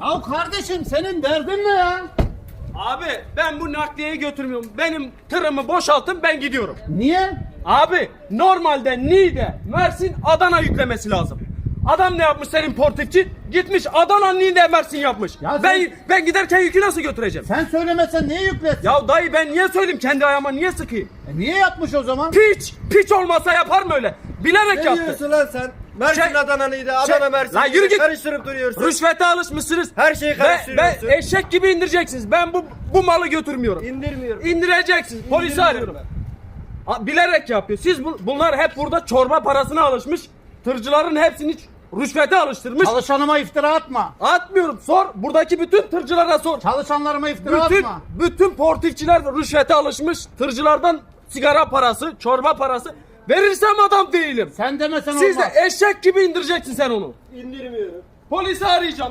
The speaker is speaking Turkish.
Ya kardeşim senin derdin ne ya? Abi ben bu nakliyeyi götürmüyorum. Benim tırımı boşaltın ben gidiyorum. Niye? Abi normalde Niğde, Mersin, Adana yüklemesi lazım. Adam ne yapmış senin portifçi? Gitmiş Adana, Niğde, Mersin yapmış. Ya sen- Ben ben giderken yükü nasıl götüreceğim? Sen söylemesen niye yükletsin? Ya dayı ben niye söyleyeyim kendi ayağıma niye sıkayım? E niye yapmış o zaman? Piç! Piç olmasa yapar mı öyle? Bilerek Ne yaptı. diyorsun lan sen? Mersin Şey- Adana'lıydı, Adana Şey- Mersin. Lan yürü git. Karıştırıp duruyorsun. Rüşvete alışmışsınız. Her şeyi karıştırıyorsun. ve eşek gibi indireceksiniz. Ben bu bu malı götürmüyorum. İndirmiyorum. İndireceksiniz. Polisi arıyorum. A- Bilerek yapıyor. Siz bu, bunlar hep burada çorba parasına alışmış. Tırcıların hepsini rüşvete alıştırmış. Çalışanıma iftira atma. Atmıyorum. Sor. Buradaki bütün tırcılara sor. Çalışanlarıma iftira Bütün atma. bütün portifçiler rüşvete alışmış. Tırcılardan sigara parası, çorba parası verirsem adam değilim. Sen demesen Siz olmaz. de eşek gibi indireceksin sen onu. İndirmiyorum. Polisi arayacağım.